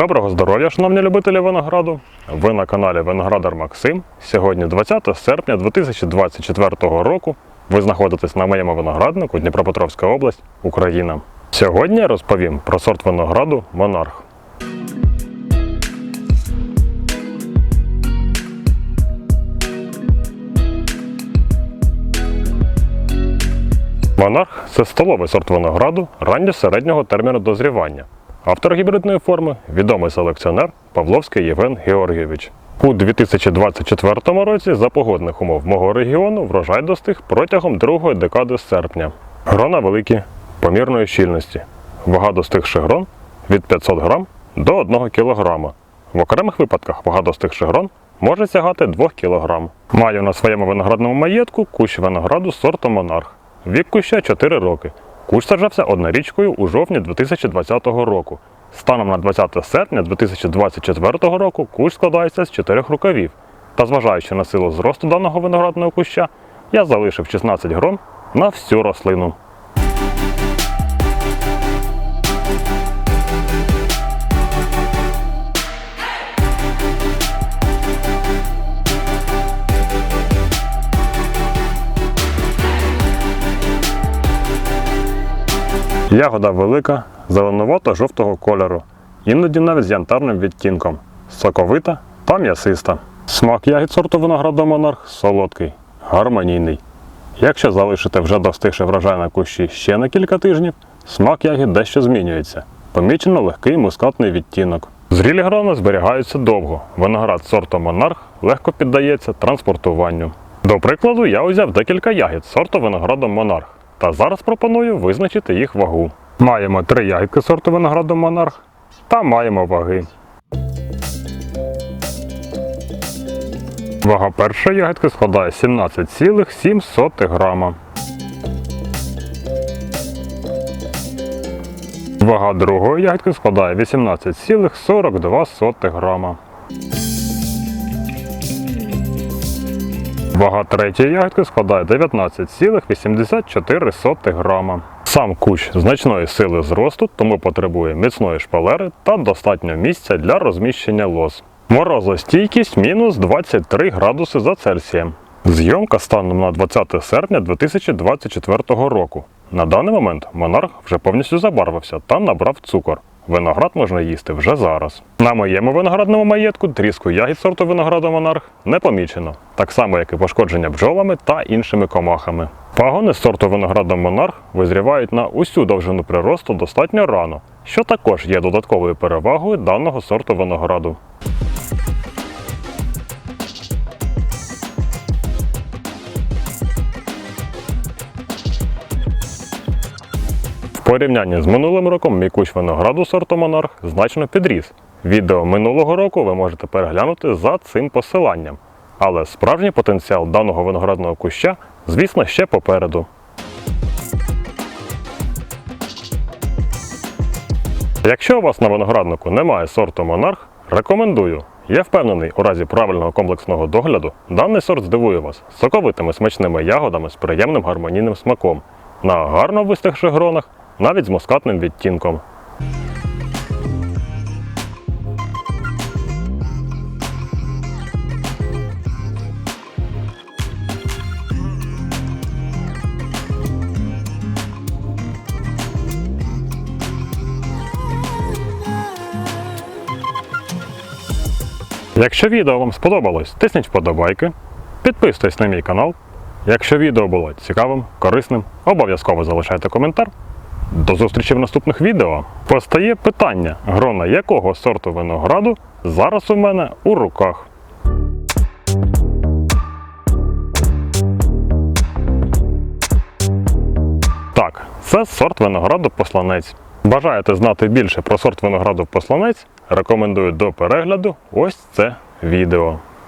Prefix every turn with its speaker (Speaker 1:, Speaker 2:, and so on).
Speaker 1: Доброго здоров'я, шановні любителі винограду! Ви на каналі Виноградар Максим. Сьогодні 20 серпня 2024 року. Ви знаходитесь на моєму винограднику Дніпропетровська область, Україна. Сьогодні я розповім про сорт винограду Монарх. Монарх це столовий сорт винограду ранньо-середнього терміну дозрівання. Автор гібридної форми відомий селекціонер Павловський Євген Георгійович. У 2024 році за погодних умов мого регіону врожай достиг протягом другої декади серпня. Грона великі, помірної щільності. Вага достигших грон від 500 грам до 1 кг. В окремих випадках вага достигших грон може сягати 2 кг. Маю на своєму виноградному маєтку кущ винограду сорту Монарх. Вік куща 4 роки. Кущ саджався однорічкою у жовтні 2020 року. Станом на 20 серпня 2024 року кущ складається з чотирьох рукавів. Та зважаючи на силу зросту даного виноградного куща, я залишив 16 грон на всю рослину. Ягода велика, зеленувато-жовтого кольору, іноді навіть з янтарним відтінком, соковита та м'ясиста. Смак ягід сорту винограду монарх солодкий, гармонійний. Якщо залишити вже достигши врожай на кущі ще на кілька тижнів, смак ягід дещо змінюється. Помічено легкий мускатний відтінок. Зрілі грони зберігаються довго. Виноград сорту монарх легко піддається транспортуванню. До прикладу, я узяв декілька ягід сорту винограду монарх. Та зараз пропоную визначити їх вагу. Маємо три ягідки сорту винограду монарх та маємо ваги. Вага першої ягідки складає 17,7 грама. Вага другої ягідки складає 18,42 грама. Вага третьої ягідки складає 19,84 грама. Сам кущ значної сили зросту, тому потребує міцної шпалери та достатньо місця для розміщення лоз. Морозостійкість мінус 23 градуси за Цельсієм. Зйомка станом на 20 серпня 2024 року. На даний момент монарх вже повністю забарвився та набрав цукор. Виноград можна їсти вже зараз. На моєму виноградному маєтку тріску ягід сорту винограду монарх не помічено, так само як і пошкодження бджолами та іншими комахами. Пагони сорту винограду монарх визрівають на усю довжину приросту достатньо рано, що також є додатковою перевагою даного сорту винограду. Порівнянні з минулим роком мій кущ винограду сорту Монарх значно підріс. Відео минулого року ви можете переглянути за цим посиланням. Але справжній потенціал даного виноградного куща, звісно, ще попереду. Якщо у вас на винограднику немає сорту Монарх, рекомендую. Я впевнений, у разі правильного комплексного догляду даний сорт здивує вас соковитими смачними ягодами з приємним гармонійним смаком, на гарно вистигших гронах, навіть з мускатним відтінком. Якщо відео вам сподобалось, тисніть вподобайки, підписуйтесь на мій канал. Якщо відео було цікавим, корисним, обов'язково залишайте коментар. До зустрічі в наступних відео. Постає питання, грона якого сорту винограду зараз у мене у руках. Так, це сорт винограду посланець. Бажаєте знати більше про сорт винограду посланець? Рекомендую до перегляду ось це відео.